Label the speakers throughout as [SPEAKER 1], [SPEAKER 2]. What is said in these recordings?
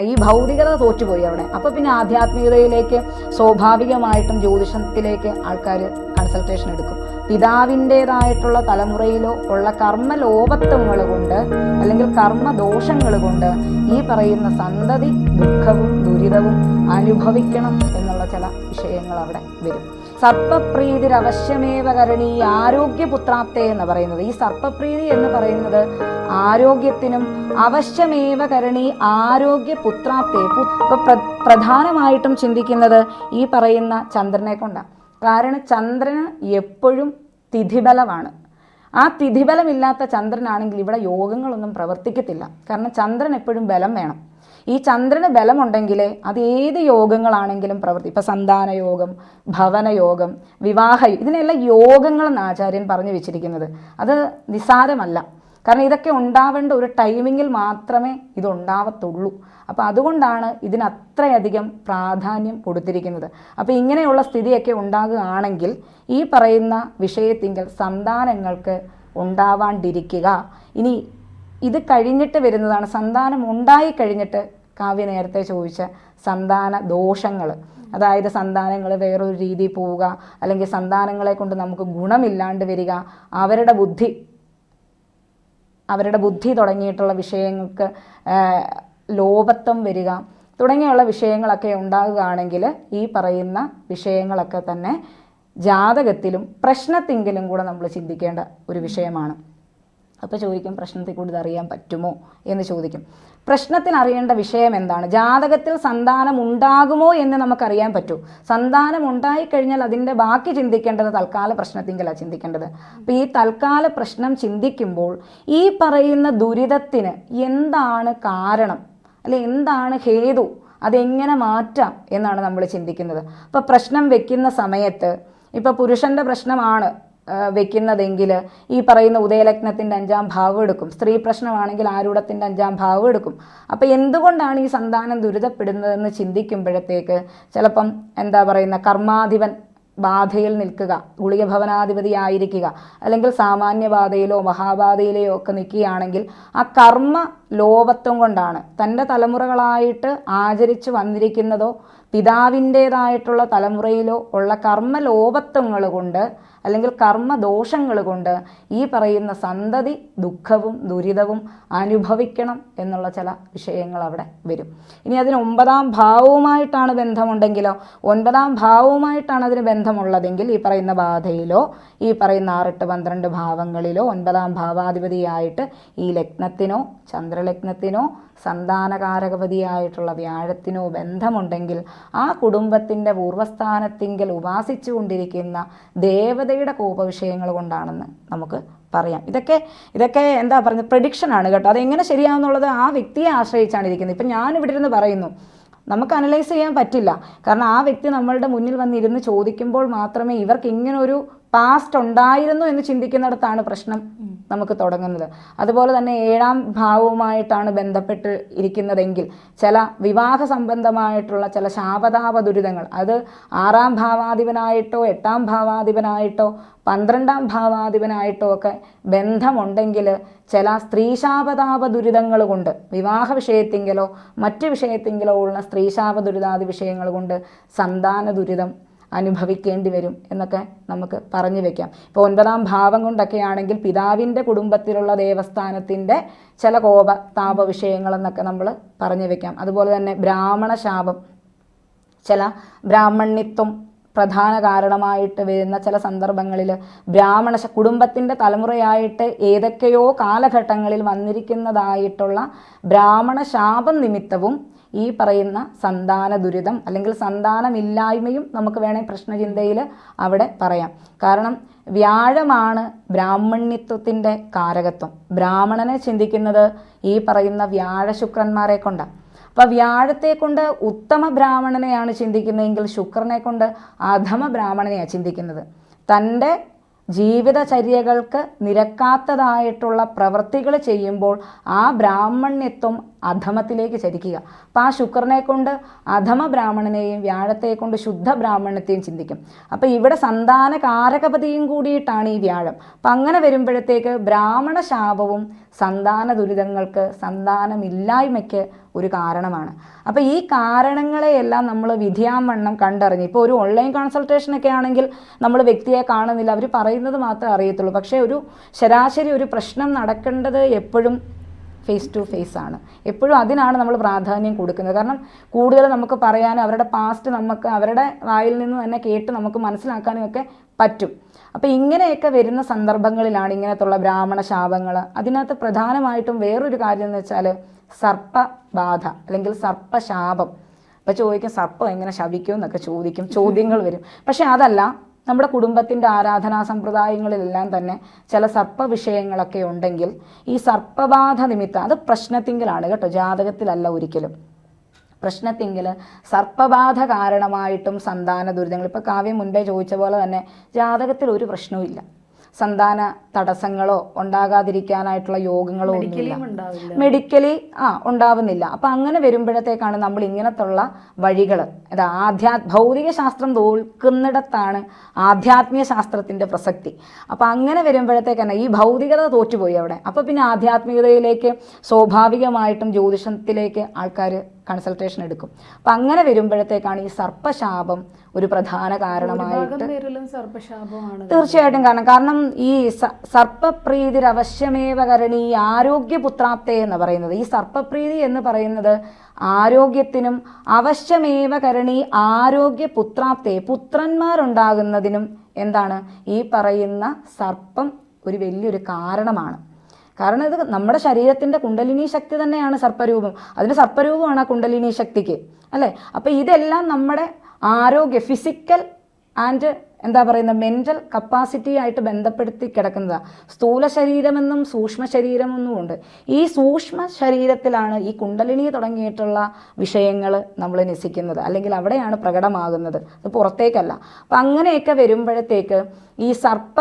[SPEAKER 1] ഈ ഭൗതികത തോറ്റുപോയി അവിടെ. അപ്പൊ പിന്നെ ആധ്യാത്മികതയിലേക്ക് സ്വാഭാവികമായിട്ടും ജ്യോതിഷത്തിലേക്ക് ആൾക്കാർ കൺസൾട്ടേഷൻ എടുക്കും. പിതാവിന്റെതായിട്ടുള്ള തലമുറയിലോ ഉള്ള കർമ്മലോപത്വങ്ങൾ കൊണ്ട് അല്ലെങ്കിൽ കർമ്മദോഷങ്ങൾ കൊണ്ട് ഈ പറയുന്ന സന്തതി ദുഃഖവും ദുരിതവും അനുഭവിക്കണം എന്നുള്ള ചില വിഷയങ്ങൾ അവിടെ വരും. സർപ്പപ്രീതിരവശ്യമേവ കരണി ആരോഗ്യപുത്രാപ്തെ എന്ന് പറയുന്നത്. ഈ സർപ്പപ്രീതി എന്ന് പറയുന്നത് ആരോഗ്യത്തിനും അവശ്യമേവ കരണി ആരോഗ്യ പുത്രാപ്തെ പ്രധാനമായിട്ടും ചിന്തിക്കുന്നത് ഈ പറയുന്ന ചന്ദ്രനെ കൊണ്ടാണ്. കാരണം ചന്ദ്രന് എപ്പോഴും തിഥിബലമാണ്. ആ തിഥിബലമില്ലാത്ത ചന്ദ്രനാണെങ്കിൽ ഇവിടെ യോഗങ്ങളൊന്നും പ്രവർത്തിക്കത്തില്ല. കാരണം ചന്ദ്രൻ എപ്പോഴും ബലം വേണം. ഈ ചന്ദ്രന് ബലമുണ്ടെങ്കിലേ അത് ഏത് യോഗങ്ങളാണെങ്കിലും പ്രവർത്തി ഇപ്പം സന്താന യോഗം ഭവനയോഗം വിവാഹ ഇതിനെല്ലാം യോഗങ്ങളെന്ന് ആചാര്യൻ പറഞ്ഞു വെച്ചിരിക്കുന്നത്. അത് നിസാരമല്ല കാരണം ഇതൊക്കെ ഉണ്ടാവേണ്ട ഒരു ടൈമിങ്ങിൽ മാത്രമേ ഇതുണ്ടാവത്തുള്ളൂ. അപ്പോൾ അതുകൊണ്ടാണ് ഇതിന് അത്രയധികം പ്രാധാന്യം കൊടുത്തിരിക്കുന്നത്. അപ്പോൾ ഇങ്ങനെയുള്ള സ്ഥിതിയൊക്കെ ഉണ്ടാകുകയാണെങ്കിൽ ഈ പറയുന്ന വിഷയത്തിങ്കിൽ സന്താനങ്ങൾക്ക് ഉണ്ടാവാണ്ടിരിക്കുക. ഇനി ഇത് കഴിഞ്ഞിട്ട് വരുന്നതാണ്. സന്താനം ഉണ്ടായി കഴിഞ്ഞിട്ട് കാവ്യ നേരത്തെ ചോദിച്ച സന്താന ദോഷങ്ങൾ അതായത് സന്താനങ്ങൾ വേറൊരു രീതിയിൽ പോവുക അല്ലെങ്കിൽ സന്താനങ്ങളെ കൊണ്ട് നമുക്ക് ഗുണമില്ലാണ്ട് വരിക അവരുടെ ബുദ്ധി അവരുടെ ബുദ്ധി തുടങ്ങിയിട്ടുള്ള വിഷയങ്ങൾക്ക് ലോപത്വം വരിക തുടങ്ങിയുള്ള വിഷയങ്ങളൊക്കെ ഉണ്ടാകുകയാണെങ്കിൽ ഈ പറയുന്ന വിഷയങ്ങളൊക്കെ തന്നെ ജാതകത്തിലും പ്രശ്നത്തിങ്കിലും കൂടെ നമ്മൾ ചിന്തിക്കേണ്ട ഒരു വിഷയമാണ്. അപ്പോൾ ചോദിക്കും പ്രശ്നത്തിൽ കൂടുതൽ അറിയാൻ പറ്റുമോ? എന്ന് ചോദിക്കും. പ്രശ്നത്തിൽ അറിയേണ്ട വിഷയം എന്താണ്? ജാതകത്തിൽ സന്താനം ഉണ്ടാകുമോ എന്ന് നമുക്കറിയാൻ പറ്റൂ. സന്താനം ഉണ്ടായിക്കഴിഞ്ഞാൽ അതിന്റെ ബാക്കി ചിന്തിക്കേണ്ടത് തൽക്കാല പ്രശ്നത്തിങ്കിലാണ് ചിന്തിക്കേണ്ടത്. അപ്പോൾ ഈ തൽക്കാല പ്രശ്നം ചിന്തിക്കുമ്പോൾ ഈ പറയുന്ന ദുരിതത്തിന് എന്താണ് കാരണം? അല്ലെ എന്താണ് ഹേതു? അതെങ്ങനെ മാറ്റാം എന്നാണ് നമ്മൾ ചിന്തിക്കുന്നത്. അപ്പോൾ പ്രശ്നം വെക്കുന്ന സമയത്ത് ഇപ്പോൾ പുരുഷന്റെ പ്രശ്നമാണ്. വെക്കുന്നതെങ്കിൽ ഈ പറയുന്ന ഉദയലഗ്നത്തിന്റെ അഞ്ചാം ഭാവം എടുക്കും. സ്ത്രീ പ്രശ്നമാണെങ്കിൽ ആരൂഢത്തിന്റെ അഞ്ചാം ഭാവം എടുക്കും. അപ്പോൾ എന്തുകൊണ്ടാണ് ഈ സന്താനം ദുരിതപ്പെടുന്നതെന്ന് ചിന്തിക്കുമ്പോഴത്തേക്ക് ചിലപ്പം എന്താ പറയുന്ന കർമാധിപൻ ബാധയിൽ നിൽക്കുക ഗുളിക ഭവനാധിപതി ആയിരിക്കുക അല്ലെങ്കിൽ സാമാന്യബാധയിലോ മഹാബാധയിലെയോ ഒക്കെ നിൽക്കുകയാണെങ്കിൽ ആ കർമ്മ ലോപത്വം കൊണ്ടാണ് തന്റെ തലമുറകളായിട്ട് ആചരിച്ചു വന്നിരിക്കുന്നതോ പിതാവിന്റേതായിട്ടുള്ള തലമുറയിലോ ഉള്ള കർമ്മലോപത്വങ്ങൾ കൊണ്ട് അല്ലെങ്കിൽ കർമ്മദോഷങ്ങൾ കൊണ്ട് ഈ പറയുന്ന സന്തതി ദുഃഖവും ദുരിതവും അനുഭവിക്കണം എന്നുള്ള ചില വിഷയങ്ങൾ അവിടെ വരും. ഇനി അതിന് ഒമ്പതാം ഭാവവുമായിട്ടാണ് ബന്ധമുണ്ടെങ്കിലോ ഒൻപതാം ഭാവവുമായിട്ടാണ് അതിന് ബന്ധമുള്ളതെങ്കിൽ ഈ പറയുന്ന ബാധയിലോ ഈ പറയുന്ന ആറെട്ട് പന്ത്രണ്ട് ഭാവങ്ങളിലോ ഒൻപതാം ഭാവാധിപതിയായിട്ട് ഈ ലഗ്നത്തിനോ ചന്ദ്രലഗ്നത്തിനോ സന്താനകാരകപതിയായിട്ടുള്ള വ്യാഴത്തിനോ ബന്ധമുണ്ടെങ്കിൽ ആ കുടുംബത്തിന്റെ പൂർവസ്ഥാനത്തിങ്കൽ ഉപാസിച്ചു കൊണ്ടിരിക്കുന്ന ദേവതയുടെ കോപവിഷയങ്ങൾ കൊണ്ടാണെന്ന് നമുക്ക് പറയാം. ഇതൊക്കെ ഇതൊക്കെ എന്താ പറയുന്നത് പ്രഡിക്ഷനാണ് കേട്ടോ. അതെങ്ങനെ ശരിയാവുന്നുള്ളത് ആ വ്യക്തിയെ ആശ്രയിച്ചാണ് ഇരിക്കുന്നത്. ഇപ്പം ഞാനിവിടെ ഇരുന്ന് പറയുന്നു നമുക്ക് അനലൈസ് ചെയ്യാൻ പറ്റില്ല. കാരണം ആ വ്യക്തി നമ്മളുടെ മുന്നിൽ വന്നിരുന്ന് ചോദിക്കുമ്പോൾ മാത്രമേ ഇവർക്ക് ഇങ്ങനൊരു പാസ്റ്റ് ഉണ്ടായിരുന്നു എന്ന് ചിന്തിക്കുന്നിടത്താണ് പ്രശ്നം നമുക്ക് തുടങ്ങുന്നത്. അതുപോലെ തന്നെ ഏഴാം ഭാവവുമായിട്ടാണ് ബന്ധപ്പെട്ട് ഇരിക്കുന്നതെങ്കിൽ ചില വിവാഹ സംബന്ധമായിട്ടുള്ള ചില ശാപതാപ ദുരിതങ്ങൾ അത് ആറാം ഭാവാധിപനായിട്ടോ എട്ടാം ഭാവാധിപനായിട്ടോ പന്ത്രണ്ടാം ഭാവാധിപനായിട്ടോ ഒക്കെ ബന്ധമുണ്ടെങ്കിൽ ചില സ്ത്രീശാപതാപ ദുരിതങ്ങൾ കൊണ്ട് വിവാഹ വിഷയത്തെങ്കിലോ മറ്റു വിഷയത്തെങ്കിലോ ഉള്ള സ്ത്രീശാപ ദുരിതാദി വിഷയങ്ങൾ കൊണ്ട് സന്താന ദുരിതം അനുഭവിക്കേണ്ടി വരും എന്നൊക്കെ നമുക്ക് പറഞ്ഞു വെക്കാം. ഇപ്പോൾ ഒൻപതാം ഭാവം കൊണ്ടൊക്കെ ആണെങ്കിൽ പിതാവിന്റെ കുടുംബത്തിലുള്ള ദേവസ്ഥാനത്തിന്റെ ചില കോപ താപ വിഷയങ്ങളെന്നൊക്കെ നമ്മൾ പറഞ്ഞു വെക്കാം. അതുപോലെ തന്നെ ബ്രാഹ്മണ ശാപം ചില ബ്രാഹ്മണ്യത്വം പ്രധാന കാരണമായിട്ട് വരുന്ന ചില സന്ദർഭങ്ങളിൽ ബ്രാഹ്മണ കുടുംബത്തിന്റെ തലമുറയായിട്ട് ഏതൊക്കെയോ കാലഘട്ടങ്ങളിൽ വന്നിരിക്കുന്നതായിട്ടുള്ള ബ്രാഹ്മണ ശാപം നിമിത്തവും ഈ പറയുന്ന സന്താന ദുരിതം അല്ലെങ്കിൽ സന്താനമില്ലായ്മയും നമുക്ക് വേണമെങ്കിൽ പ്രശ്നചിന്തയിൽ അവിടെ പറയാം. കാരണം വ്യാഴമാണ് ബ്രാഹ്മണ്യത്വത്തിന്റെ കാരകത്വം. ബ്രാഹ്മണനെ ചിന്തിക്കുന്നത് ഈ പറയുന്ന വ്യാഴശുക്രന്മാരെ കൊണ്ടാണ്. അപ്പോൾ വ്യാഴത്തെ കൊണ്ട് ഉത്തമ ബ്രാഹ്മണനെയാണ് ചിന്തിക്കുന്നതെങ്കിൽ ശുക്രനെ കൊണ്ട് അധമ ബ്രാഹ്മണനെയാണ് ചിന്തിക്കുന്നത്. തന്റെ ജീവിതചര്യകൾക്ക് നിരക്കാത്തതായിട്ടുള്ള പ്രവൃത്തികൾ ചെയ്യുമ്പോൾ ആ ബ്രാഹ്മണ്യത്വം അധമത്തിലേക്ക് ചരിക്കുക. അപ്പം ആ ശുക്രനെ കൊണ്ട് അധമ ബ്രാഹ്മണനെയും വ്യാഴത്തെ കൊണ്ട് ശുദ്ധ ബ്രാഹ്മണത്തെയും ചിന്തിക്കും. അപ്പം ഇവിടെ സന്താന കാരകപതിയും കൂടിയിട്ടാണ് ഈ വ്യാഴം. അപ്പം അങ്ങനെ വരുമ്പോഴത്തേക്ക് ബ്രാഹ്മണ ശാപവും സന്താന ദുരിതങ്ങൾക്ക് സന്താനമില്ലായ്മയ്ക്ക് ഒരു കാരണമാണ്. അപ്പോൾ ഈ കാരണങ്ങളെയെല്ലാം നമ്മൾ വിധിയാവണ്ണം കണ്ടറിഞ്ഞ് ഇപ്പോൾ ഒരു ഓൺലൈൻ കൺസൾട്ടേഷനൊക്കെ ആണെങ്കിൽ നമ്മൾ വ്യക്തിയെ കാണുന്നില്ല അവർ പറയുന്നത് മാത്രമേ അറിയത്തുള്ളൂ. പക്ഷേ ഒരു ശരാശരി ഒരു പ്രശ്നം നടക്കേണ്ടത് എപ്പോഴും ഫേസ് ടു ഫേസ് ആണ്. എപ്പോഴും അതിനാണ് നമ്മൾ പ്രാധാന്യം കൊടുക്കുന്നത്. കാരണം കൂടുതൽ നമുക്ക് പറയാനും അവരുടെ പാസ്റ്റ് നമുക്ക് അവരുടെ വായിൽ നിന്ന് തന്നെ കേട്ട് നമുക്ക് മനസ്സിലാക്കാനും ഒക്കെ പറ്റും. അപ്പോൾ ഇങ്ങനെയൊക്കെ വരുന്ന സന്ദർഭങ്ങളിലാണ് ഇങ്ങനത്തുള്ള ബ്രാഹ്മണ ശാപങ്ങൾ അതിനകത്ത് പ്രധാനമായിട്ടും വേറൊരു കാര്യം എന്ന് വെച്ചാൽ സർപ്പബാധ അല്ലെങ്കിൽ സർപ്പശാപം. അപ്പോൾ ചോദിക്കും സർപ്പം എങ്ങനെ ശപിക്കും? എന്നൊക്കെ ചോദിക്കും. ചോദ്യങ്ങൾ വരും. പക്ഷേ അതല്ല നമ്മുടെ കുടുംബത്തിന്റെ ആരാധനാ സമ്പ്രദായങ്ങളിലെല്ലാം തന്നെ ചില സർപ്പ വിഷയങ്ങളൊക്കെ ഉണ്ടെങ്കിൽ ഈ സർപ്പബാധ നിമിത്തം അത് പ്രശ്നത്തിങ്കിലാണ് കേട്ടോ ജാതകത്തിലല്ല ഒരിക്കലും. പ്രശ്നത്തിങ്കിൽ സർപ്പബാധ കാരണമായിട്ടും സന്താന ദുരിതങ്ങൾ ഇപ്പോൾ കാവ്യം മുൻപേ ചോദിച്ച പോലെ തന്നെ ജാതകത്തിൽ ഒരു പ്രശ്നവും സന്താന തടസ്സങ്ങളോ ഉണ്ടാകാതിരിക്കാനായിട്ടുള്ള യോഗങ്ങളോ ഒന്നുമില്ല. മെഡിക്കലി ആ ഉണ്ടാവുന്നില്ല. അപ്പം അങ്ങനെ വരുമ്പോഴത്തേക്കാണ് നമ്മൾ ഇങ്ങനത്തുള്ള വഴികൾ അത് ആധ്യാ ഭൗതിക ശാസ്ത്രം തോൽക്കുന്നിടത്താണ് ആധ്യാത്മിക ശാസ്ത്രത്തിന്റെ പ്രസക്തി. അപ്പം അങ്ങനെ വരുമ്പോഴത്തേക്കാണ് ഈ ഭൗതികത തോറ്റുപോയി അവിടെ. അപ്പോൾ പിന്നെ ആധ്യാത്മികതയിലേക്ക് സ്വാഭാവികമായിട്ടും ജ്യോതിഷത്തിലേക്ക് ആൾക്കാർ കൺസൾട്ടേഷൻ എടുക്കും. അപ്പം അങ്ങനെ വരുമ്പോഴത്തേക്കാണ് ഈ സർപ്പശാപം ഒരു പ്രധാന കാരണമായിട്ട് തീർച്ചയായിട്ടും കാരണം കാരണം ഈ സർപ്പപ്രീതിരവശ്യമേവ കരണി ആരോഗ്യപുത്രാപ്തെ എന്ന് പറയുന്നത്. ഈ സർപ്പപ്രീതി എന്ന് പറയുന്നത് ആരോഗ്യത്തിനും അവശ്യമേവ കരണി ആരോഗ്യപുത്രാപ്തെ പുത്രന്മാരുണ്ടാകുന്നതിനും എന്താണ്? ഈ പറയുന്ന സർപ്പം ഒരു വലിയൊരു കാരണമാണ്. കാരണം ഇത് നമ്മുടെ ശരീരത്തിന്റെ കുണ്ടലിനി ശക്തി തന്നെയാണ് സർപ്പരൂപം. അതിന് സർപ്പരൂപമാണ് ആ കുണ്ടലിനി ശക്തിക്ക്. അല്ലേ? അപ്പോൾ ഇതെല്ലാം നമ്മുടെ ആരോഗ്യ ഫിസിക്കൽ ആൻഡ് എന്താ പറയുന്ന മെന്റൽ കപ്പാസിറ്റി ആയിട്ട് ബന്ധപ്പെടുത്തി കിടക്കുന്നതാണ് സ്ഥൂല ശരീരമെന്നും സൂക്ഷ്മ ശരീരമെന്നും ഉണ്ട്. ഈ സൂക്ഷ്മ ശരീരത്തിലാണ് ഈ കുണ്ടലിനി തുടങ്ങിയിട്ടുള്ള വിഷയങ്ങൾ നമ്മൾ നിസിക്കുന്നത് അല്ലെങ്കിൽ അവിടെയാണ് പ്രകടമാകുന്നത്. അത് പുറത്തേക്കല്ല. അപ്പം അങ്ങനെയൊക്കെ വരുമ്പോഴത്തേക്ക് ഈ സർപ്പ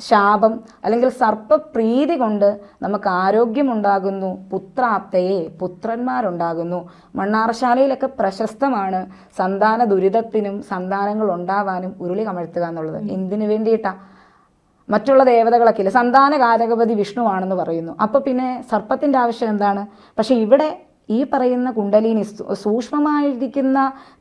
[SPEAKER 1] ശാപം അല്ലെങ്കിൽ സർപ്പപ്രീതി കൊണ്ട് നമുക്ക് ആരോഗ്യമുണ്ടാകുന്നു പുത്രാപ്തയെ പുത്രന്മാരുണ്ടാകുന്നു. മണ്ണാറശാലയിലൊക്കെ പ്രശസ്തമാണ് സന്താന ദുരിതത്തിനും സന്താനങ്ങൾ ഉണ്ടാവാനും ഉരുളി കമഴ്ത്തുക എന്നുള്ളത്. എന്തിനു വേണ്ടിയിട്ടാ? മറ്റുള്ള ദേവതകളൊക്കെ ഇല്ല. സന്താന കാരകപതി വിഷ്ണുവാണെന്ന് പറയുന്നു. അപ്പോൾ പിന്നെ സർപ്പത്തിന്റെ ആവശ്യം എന്താണ്? പക്ഷേ ഇവിടെ ഈ പറയുന്ന കുണ്ടലിനി സൂക്ഷ്മമായിരിക്കുന്ന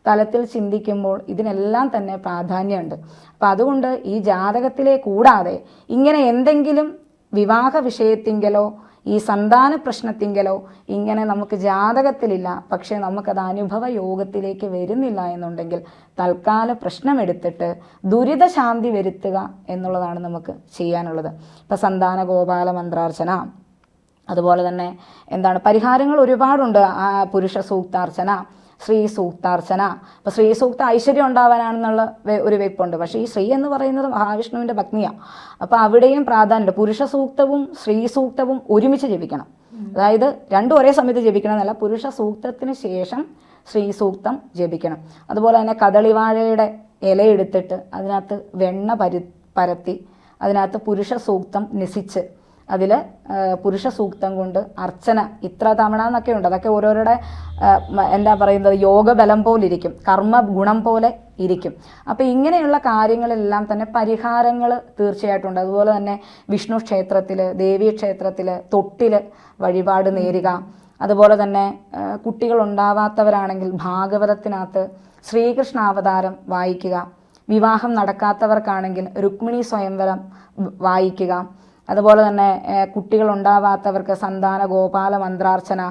[SPEAKER 1] തലത്തിൽ ചിന്തിക്കുമ്പോൾ ഇതിനെല്ലാം തന്നെ പ്രാധാന്യമുണ്ട്. അപ്പം അതുകൊണ്ട് ഈ ജാതകത്തിലെ കൂടാതെ ഇങ്ങനെ എന്തെങ്കിലും വിവാഹ വിഷയത്തിങ്കലോ ഈ സന്താന പ്രശ്നത്തിങ്കലോ ഇങ്ങനെ നമുക്ക് ജാതകത്തിലില്ല പക്ഷേ നമുക്കത് അനുഭവ യോഗത്തിലേക്ക് വരുന്നില്ല എന്നുണ്ടെങ്കിൽ തൽക്കാല പ്രശ്നമെടുത്തിട്ട് ദുരിതശാന്തി വരുത്തുക എന്നുള്ളതാണ് നമുക്ക് ചെയ്യാനുള്ളത്. ഇപ്പം സന്താന ഗോപാല മന്ത്രാർച്ചന അതുപോലെ തന്നെ എന്താണ് പരിഹാരങ്ങൾ ഒരുപാടുണ്ട്. പുരുഷ സൂക്താർച്ചന ശ്രീ സൂക്താർച്ചന. അപ്പോൾ ശ്രീ സൂക്ത ഐശ്വര്യം ഉണ്ടാവാനാണെന്നുള്ള ഒരു വെപ്പുണ്ട് പക്ഷേ ഈ ശ്രീ എന്ന് പറയുന്നത് മഹാവിഷ്ണുവിന്റെ ഭഗ്നിയാണ് അപ്പോൾ അവിടെയും പ്രാധാന്യമുണ്ട്. പുരുഷ സൂക്തവും ശ്രീ സൂക്തവും ഒരുമിച്ച് ജപിക്കണം. അതായത് രണ്ടും ഒരേ സമയത്ത് ജപിക്കണം എന്നല്ല പുരുഷ സൂക്തത്തിന് ശേഷം ശ്രീ സൂക്തം ജപിക്കണം. അതുപോലെ തന്നെ കദളിവാഴയുടെ ഇലയെടുത്തിട്ട് അതിനകത്ത് വെണ്ണ പരു പരത്തി അതിനകത്ത് പുരുഷ സൂക്തം നിസിച്ച് അതിൽ പുരുഷ സൂക്തം കൊണ്ട് അർച്ചന ഇത്ര തവണ എന്നൊക്കെ ഉണ്ട്. അതൊക്കെ ഓരോരുടെ എന്താ പറയുന്നത് യോഗബലം പോലെ ഇരിക്കും. കർമ്മ ഗുണം പോലെ ഇരിക്കും. അപ്പോൾ ഇങ്ങനെയുള്ള കാര്യങ്ങളെല്ലാം തന്നെ പരിഹാരങ്ങൾ തീർച്ചയായിട്ടും ഉണ്ട് അതുപോലെ തന്നെ വിഷ്ണു ക്ഷേത്രത്തിൽ ദേവീ ക്ഷേത്രത്തിൽ തൊട്ടിൽ വഴിപാട് നേരുക. അതുപോലെ തന്നെ കുട്ടികൾ ഉണ്ടാവാത്തവരാണെങ്കിൽ ഭാഗവതത്തിനകത്ത് ശ്രീകൃഷ്ണാവതാരം വായിക്കുക. വിവാഹം നടക്കാത്തവർക്കാണെങ്കിൽ രുക്മിണി സ്വയംവരം വായിക്കുക. അതുപോലെ തന്നെ കുട്ടികൾ ഉണ്ടാവാത്തവർക്ക് സന്താന ഗോപാല മന്ത്രാർച്ചന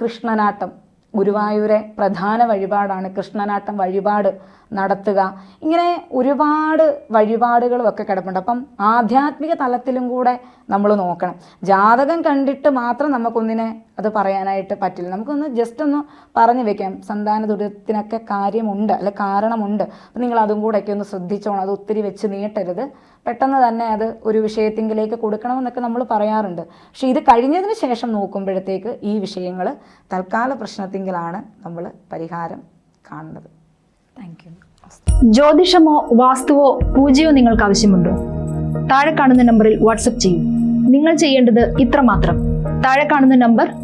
[SPEAKER 1] കൃഷ്ണനാട്ടം. ഗുരുവായൂരെ പ്രധാന വഴിപാടാണ്. കൃഷ്ണനാട്ടം വഴിപാട് നടത്തുക. ഇങ്ങനെ ഒരുപാട് വഴിപാടുകളും ഒക്കെ കിടപ്പുണ്ട്. അപ്പം ആധ്യാത്മിക തലത്തിലും കൂടെ നമ്മൾ നോക്കണം. ജാതകം കണ്ടിട്ട് മാത്രം നമുക്കൊന്നിനെ അത് പറയാനായിട്ട് പറ്റില്ല. നമുക്കൊന്ന് ജസ്റ്റ് ഒന്ന് പറഞ്ഞു വെക്കാം. സന്താന ദുരിതത്തിനൊക്കെ കാര്യമുണ്ട് അല്ലെ കാരണമുണ്ട്. അപ്പം നിങ്ങൾ അതും കൂടെ ഒക്കെ ഒന്ന് ശ്രദ്ധിച്ചോണം. അത് ഒത്തിരി വെച്ച് നീട്ടരുത്. പെട്ടെന്ന് തന്നെ അത് ഒരു വിഷയത്തിങ്കിലേക്ക് കൊടുക്കണമെന്നൊക്കെ നമ്മൾ പറയാറുണ്ട്. പക്ഷേ ഇത് കഴിഞ്ഞതിന് ശേഷം നോക്കുമ്പോഴത്തേക്ക് ഈ വിഷയങ്ങൾ തൽക്കാല പ്രശ്നത്തിങ്കിലാണ് നമ്മൾ പരിഹാരം കാണുന്നത്. താങ്ക് യു
[SPEAKER 2] ജ്യോതിഷമോ വാസ്തുവോ പൂജയോ നിങ്ങൾക്ക് ആവശ്യമുണ്ടോ? താഴെ കാണുന്ന നമ്പറിൽ വാട്സപ്പ് ചെയ്യും. നിങ്ങൾ ചെയ്യേണ്ടത് ഇത്രമാത്രം. താഴെ കാണുന്ന നമ്പർ